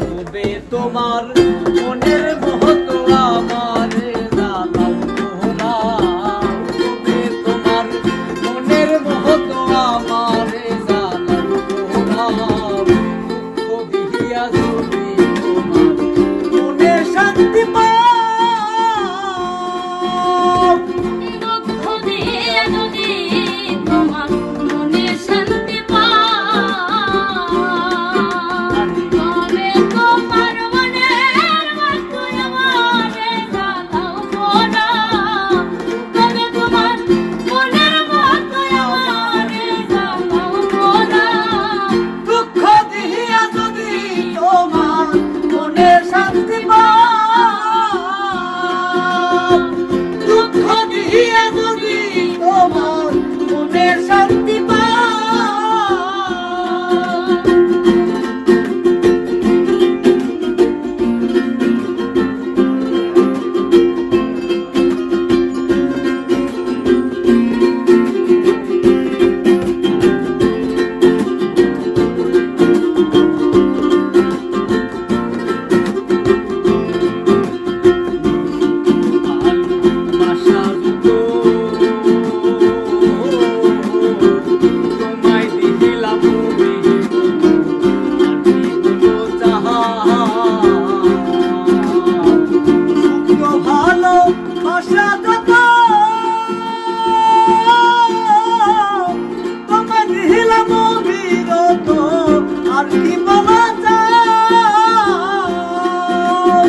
তবে তোমার মনের মহত আমার তোমার মনের মহত আমার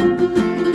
Thank you.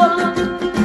我